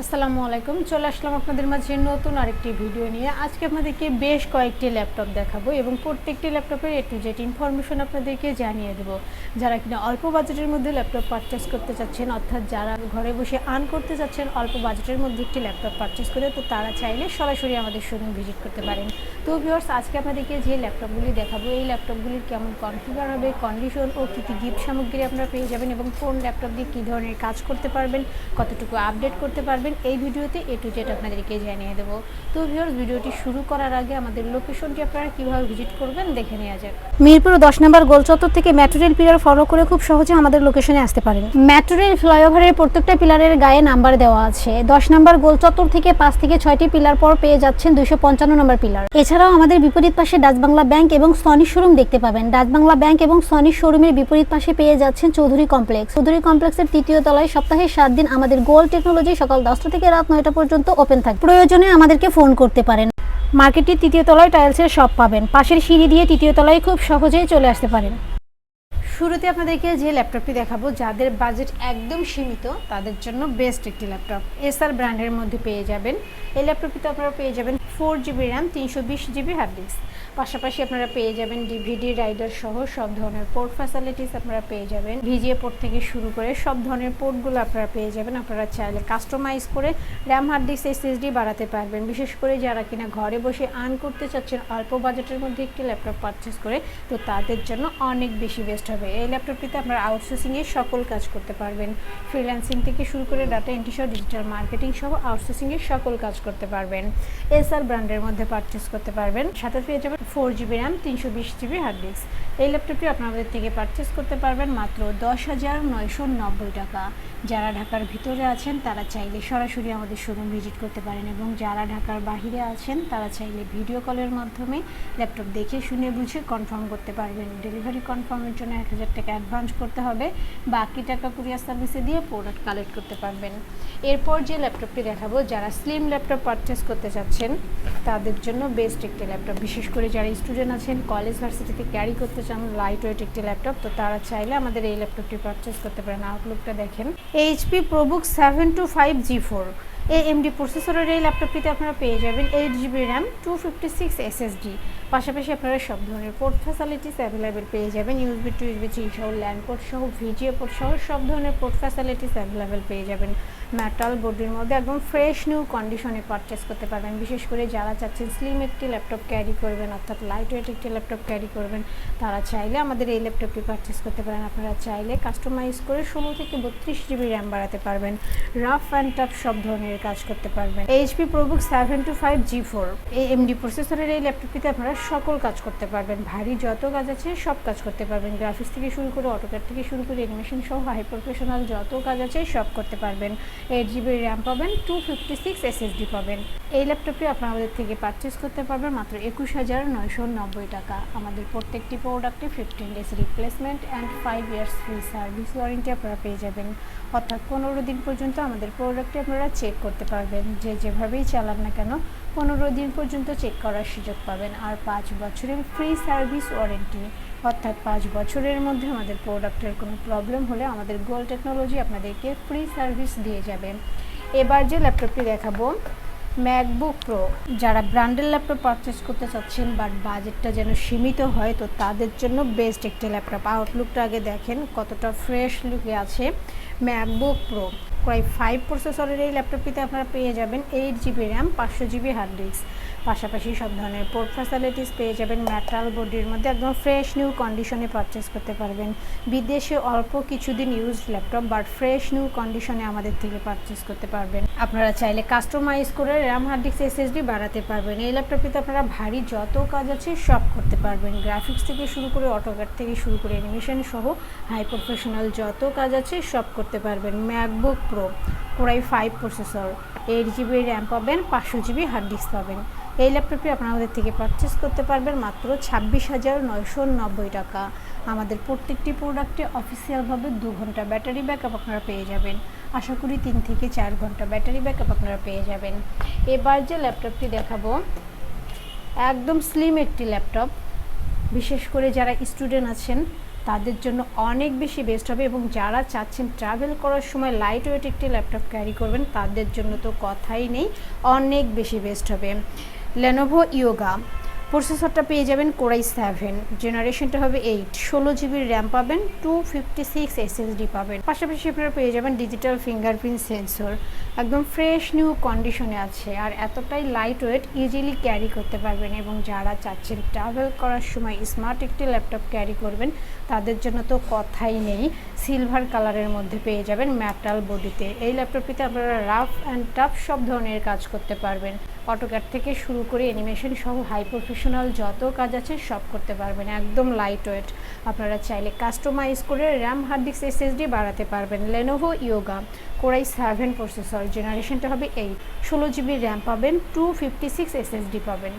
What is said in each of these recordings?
আসসালামু আলাইকুম। চলে আসলাম আপনাদের মাঝে নতুন আরেকটি ভিডিও নিয়ে। আজকে আপনাদেরকে বেশ কয়েকটি ল্যাপটপ দেখাবো এবং প্রত্যেকটি ল্যাপটপের এ টু জেড ইনফরমেশন আপনাদেরকে জানিয়ে দেবো। যারা কিনা অল্প বাজেটের মধ্যে ল্যাপটপ পারচেস করতে চাচ্ছেন, অর্থাৎ যারা ঘরে বসে আর্ন করতে চাচ্ছেন অল্প বাজেটের মধ্যে একটি ল্যাপটপ পারচেস করে, তো তারা চাইলে সরাসরি আমাদের শোরুম ভিজিট করতে পারেন। তো ভিউয়ার্স আজকে আপনাদেরকে যে ল্যাপটপগুলি দেখাবো, এই ল্যাপটপগুলির কেমন কনফিগার হবে কন্ডিশন ও কী কী গিফট সামগ্রী আপনারা পেয়ে যাবেন এবং কোন ল্যাপটপ দিয়ে কী ধরনের কাজ করতে পারবেন, কতটুকু আপডেট করতে পারবেন এই ভিডিওতে এ টু জেড আপনাদেরকে জানিয়ে দেবো। তো ভিউয়ার্স ভিডিওটি শুরু করার আগে আমাদের লোকেশনটি আপনারা কীভাবে ভিজিট করবেন দেখে নেওয়া যাক। মিরপুর দশ নম্বর গোল চত্বর থেকে মেট্রো রেল পিলার ফলো করে খুব সহজে আমাদের লোকেশনে আসতে পারেন। মেট্রো রেল ফ্লাইওভারের প্রত্যেকটা পিলারের গায়ে নাম্বার দেওয়া আছে। দশ নম্বর গোল চত্বর থেকে পাঁচ থেকে ছয়টি পিলার পর পেয়ে যাচ্ছেন দুইশো পঞ্চান্ন নম্বর পিলার এছাড়াও আমাদের বিপরীত পাশে ডাচ বাংলা ব্যাংক এবং সনি শোরুম দেখতে পাবেন। ডাচ বাংলা ব্যাংক এবং সনি শোরুমের বিপরীত পাশে পেয়ে যাচ্ছেন চৌধুরী কমপ্লেক্স। চৌধুরী কমপ্লেক্সের তৃতীয় তলায় সপ্তাহে সাত দিন আমাদের গোল টেকনোলজি সকাল দশটা থেকে রাত নয়টা পর্যন্ত ওপেন থাকে। প্রয়োজনে আমাদেরকে ফোন করতে পারেন। মার্কেটটির তৃতীয় তলায় টাইলসের শপ পাবেন। পাশের সিঁড়ি দিয়ে তৃতীয় তলায় খুব সহজেই চলে আসতে পারেন। শুরুতে আপনাদেরকে যে ল্যাপটপটি দেখাবো, যাদের বাজেট একদম সীমিত, তাদের জন্য বেস্ট একটি ল্যাপটপ। এসআর ব্র্যান্ডের মধ্যে পেয়ে যাবেন। এই ল্যাপটপটিতে আপনারা পেয়ে যাবেন ফোর জিবি র্যাম, তিনশো বিশ জিবি হার্ড ডিস্ক পাশাপাশি আপনারা পেয়ে যাবেন ডিভিডি, রাইডার সহ সব ধরনের পোর্ট ফ্যাসিলিটিস আপনারা পেয়ে যাবেন। ভিজিএ পোর্ট থেকে শুরু করে সব ধরনের পোর্টগুলো আপনারা পেয়ে যাবেন। আপনারা চাইলে কাস্টমাইজ করে র্যাম হার্ড ডিস্ক এসএসডি বাড়াতে পারবেন। বিশেষ করে যারা কিনা ঘরে বসে আর্ন করতে চাচ্ছেন, অল্প বাজেটের মধ্যে একটি ল্যাপটপ পারচেস করে, তো তাদের জন্য অনেক বেশি বেস্ট হবে। এই ল্যাপটপটিতে আপনারা আউটসোর্সিংয়ে সকল কাজ করতে পারবেন। ফ্রিল্যান্সিং থেকে শুরু করে ডাটা এন্ট্রি সহ ডিজিটাল মার্কেটিং সহ আউটসোর্সিংয়ের সকল কাজ করতে পারবেন। এসআর ব্র্যান্ডের মধ্যে পারচেস করতে পারবেন। সাথে পেয়ে যাবেন ফোর জিবি র্যাম তিনশো বিশ জিবি হার্ড ডিস্ক এই ল্যাপটপটি আপনাদের থেকে পারচেস করতে পারবেন মাত্র দশ হাজার নয়শো নব্বই টাকা। যারা ঢাকার ভিতরে আছেন, তারা চাইলে সরাসরি আমাদের শোরুম ভিজিট করতে পারেন এবং যারা ঢাকার বাহিরে আছেন, তারা চাইলে ভিডিও কলের মাধ্যমে ল্যাপটপ দেখে, শুনে, বুঝে কনফার্ম করতে পারবেন। ডেলিভারি কনফার্মের জন্য এক হাজার টাকা অ্যাডভান্স করতে হবে। বাকি টাকা কুরিয়ার সার্ভিসে দিয়ে প্রোডাক্ট কালেক্ট করতে পারবেন। এরপর যে ল্যাপটপটি দেখাবো, যারা স্লিম ল্যাপটপ পারচেস করতে চাচ্ছেন, তাদের জন্য বেস্ট একটি ল্যাপটপ বিশেষ করে যারা স্টুডেন্ট আছেন কলেজ ভার্সিটিতে ক্যারি করতে চান লাইট ওয়েট একটি ল্যাপটপ তো তারা চাইলে আমাদের এই ল্যাপটপটি পারচেস করতে পারেন। আউটলুকটা দেখেন। HP ProBook seven two five G four AMD প্রসেসরের এই ল্যাপটপটিতে আপনারা পেয়ে যাবেন eight GB RAM two fifty six SSD পাশাপাশি আপনারা সব ধরনের পোর্ট ফ্যাসিলিটিস অ্যাভেলেবেল পেয়ে যাবেন। ইউএসবি টু ইউএসবি থ্রি সহ ল্যান্ড পোর্ট সহ ভিজিও পোর্ট সহ সব ধরনের পোর্ট ফ্যাসিলিটিস অ্যাভেলেবেল পেয়ে যাবেন। মেটাল বডির মধ্যে একদম ফ্রেশ নিউ কন্ডিশনে পারচেস করতে পারবেন। বিশেষ করে যারা চাচ্ছেন স্লিম একটি ল্যাপটপ ক্যারি করবেন, অর্থাৎ লাইট ওয়েট একটি ল্যাপটপ ক্যারি করবেন, তারা চাইলে আমাদের এই ল্যাপটপটি পারচেস করতে পারেন। আপনারা চাইলে কাস্টমাইজ করে ষোলো থেকে বত্রিশ জিবি র্যাম বাড়াতে পারবেন। রাফ অ্যান্ড টাফ সব ধরনের কাজ করতে পারবেন। HP ProBook seven two five G four AMD প্রসেসরের এই ল্যাপটপটিতে আপনারা সকল কাজ করতে পারবেন। ভারী যত কাজ আছে সব কাজ করতে পারবেন। গ্রাফিক্স থেকে শুরু করে অটোক্যাড থেকে শুরু করে অ্যানিমেশন সহ হাই প্রফেশনাল যত কাজ আছে সব করতে পারবেন। এইট জিবি র্যাম পাবেন টু ফিফটি সিক্স এসএসডি পাবেন। এই ল্যাপটপটি আপনারা আমাদের থেকে পারচেস করতে পারবেন মাত্র একুশ হাজার নয়শো নব্বই টাকা। আমাদের প্রত্যেকটি প্রোডাক্টে fifteen days replacement and five years free service warranty আপনারা পেয়ে যাবেন। অর্থাৎ পনেরো দিন পর্যন্ত আমাদের প্রোডাক্টটি আপনারা চেক করতে পারবেন। যে যেভাবেই চালান না কেন, পনেরো দিন পর্যন্ত চেক করার সুযোগ পাবেন। আর পাঁচ বছরের ফ্রি সার্ভিস ওয়ারেন্টি অর্থাৎ পাঁচ বছরের মধ্যে আমাদের প্রোডাক্টের কোনো প্রবলেম হলে আমাদের গোল টেকনোলজি আপনাদেরকে ফ্রি সার্ভিস দিয়ে যাবে। এবার যে ল্যাপটপটি দেখাবো ম্যাকবুক প্রো যারা ব্র্যান্ডের ল্যাপটপ পারচেস করতে চাচ্ছেন বাট বাজেটটা যেন সীমিত হয়, তো তাদের জন্য বেস্ট একটি ল্যাপটপ আউটলুকটা আগে দেখেন, কতটা ফ্রেশ লুকে আছে ম্যাকবুক প্রো প্রায় ফাইভ প্রসেসরের এই ল্যাপটপটিতে আপনারা পেয়ে যাবেন এইট জিবি র্যাম পাঁচশো জিবি হার্ড ডিস্ক পাশাপাশি সব ধরনের পোর্ট ফ্যাসিলিটিস পেয়ে যাবেন মেটাল বডির মধ্যে একদম ফ্রেশ নিউ কন্ডিশনে পারচেস করতে পারবেন। বিদেশে অল্প কিছুদিন use laptop but fresh new কন্ডিশনে আমাদের থেকে পারচেস করতে পারবেন। আপনারা চাইলে কাস্টমাইজ করে র্যাম হার্ড ডিস্ক এসএসডি বাড়াতে পারবেন। এই ল্যাপটপটিতে আপনারা ভারী যত কাজ আছে সব করতে পারবেন। গ্রাফিক্স থেকে শুরু করে অটোক্যাড থেকে শুরু করে অ্যানিমেশন সহ হাই প্রফেশনাল যত কাজ আছে সব করতে পারবেন। MacBook Pro core i five processor eight GB RAM পাবেন, পাঁচশো জিবি হার্ড ডিস্ক পাবেন। এই ল্যাপটপটি আপনারা আমাদের থেকে পারচেস করতে পারবেন মাত্র ছাব্বিশ হাজার নয়শো নব্বই টাকা। আমাদের প্রত্যেকটি প্রোডাক্টে অফিসিয়ালভাবে দু ঘণ্টা ব্যাটারি ব্যাকআপ আপনারা পেয়ে যাবেন। আশা করি তিন থেকে চার ঘণ্টা ব্যাটারি ব্যাকআপ আপনারা পেয়ে যাবেন। এবার যে ল্যাপটপটি দেখাবো, একদম স্লিম একটি ল্যাপটপ। বিশেষ করে যারা স্টুডেন্ট আছেন, তাদের জন্য অনেক বেশি বেস্ট হবে এবং যারা চাচ্ছেন ট্রাভেল করার সময় লাইট ওয়েট একটি ল্যাপটপ ক্যারি করবেন, তাদের জন্য তো কথাই নেই, অনেক বেশি বেস্ট হবে। লেনোভো ইয়োগা প্রসেসরটা পেয়ে যাবেন কোরাই সেভেন জেনারেশনটা হবে এইট ষোলো জিবির র্যাম পাবেন টু ফিফটি সিক্স এসএসডি পাবেন। পাশাপাশি আপনারা পেয়ে যাবেন ডিজিটাল ফিঙ্গারপ্রিন্ট সেন্সর একদম ফ্রেশ নিউ কন্ডিশনে আছে আর এতটাই লাইট ওয়েট ইজিলি ক্যারি করতে পারবেন এবং যারা চাচ্ছেন ট্রাভেল করার সময় স্মার্ট একটি ল্যাপটপ ক্যারি করবেন, তাদের জন্য তো কথাই নেই। সিলভার কালারের মধ্যে পেয়ে যাবেন ম্যাটাল বডিতে এই ল্যাপটপটিতে আপনারা রাফ অ্যান্ড টাফ সব ধরনের কাজ করতে পারবেন। অটোক্যাট থেকে শুরু করে অ্যানিমেশন সহ হাই প্রফেশনাল যত কাজ আছে সব করতে পারবেন, একদম লাইট ওয়েট আপনারা চাইলে কাস্টমাইজ করে র্যাম হার্ড ডিস্ক এসএসডি বাড়াতে পারবেন। Lenovo Yoga core i seven processor জেনারেশনটা হবে এইট ষোলো জিবি র্যাম পাবেন টু ফিফটি সিক্স এসএসডি পাবেন।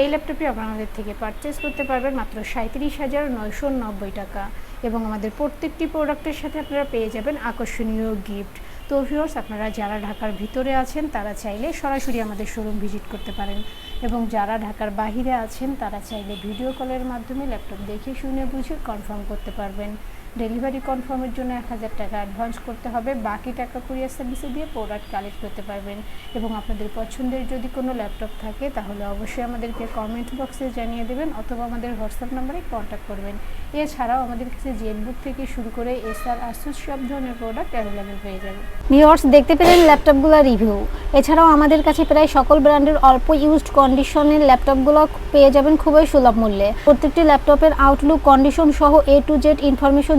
এই ল্যাপটপটি আপনারা আমাদের থেকে পারচেস করতে পারবেন মাত্র সাঁত্রিশ হাজার নয়শো নব্বই টাকা। এবং আমাদের প্রত্যেকটি প্রোডাক্টের সাথে আপনারা পেয়ে যাবেন আকর্ষণীয় গিফট তো ভিউয়ার্স আপনারা যারা ঢাকার ভিতরে আছেন, তারা চাইলে সরাসরি আমাদের শোরুম ভিজিট করতে পারেন। এবং যারা ঢাকার বাহিরে আছেন, তারা চাইলে ভিডিও কলের মাধ্যমে ল্যাপটপ দেখে শুনে বুঝে কনফার্ম করতে পারবেন। ডেলিভারি কনফার্মের জন্য এক হাজার টাকা অ্যাডভান্স করতে হবে। বাকি টাকা কুরিয়ার সার্ভিসে দিয়ে প্রোডাক্ট কালেক্ট করতে পারবেন। এবং আপনাদের পছন্দের যদি কোনো ল্যাপটপ থাকে, তাহলে অবশ্যই আমাদেরকে কমেন্ট বক্সে জানিয়ে দেবেন অথবা আমাদের হোয়াটসঅ্যাপ নাম্বারে কন্ট্যাক্ট করবেন। এছাড়াও আমাদের কাছে জেটবুক থেকে শুরু করে এসআর আসুস সব ধরনের প্রোডাক্ট অ্যাভেলেবেল পেয়ে যাবেন ভিউয়ার্স দেখতে পেলেন ল্যাপটপগুলো রিভিউ এছাড়াও আমাদের কাছে প্রায় সকল ব্র্যান্ডের অল্প ইউজড কন্ডিশনের ল্যাপটপগুলো পেয়ে যাবেন খুবই সুলভ মূল্যে। প্রত্যেকটি ল্যাপটপের আউটলুক কন্ডিশন সহ এ টু জেড ইনফরমেশন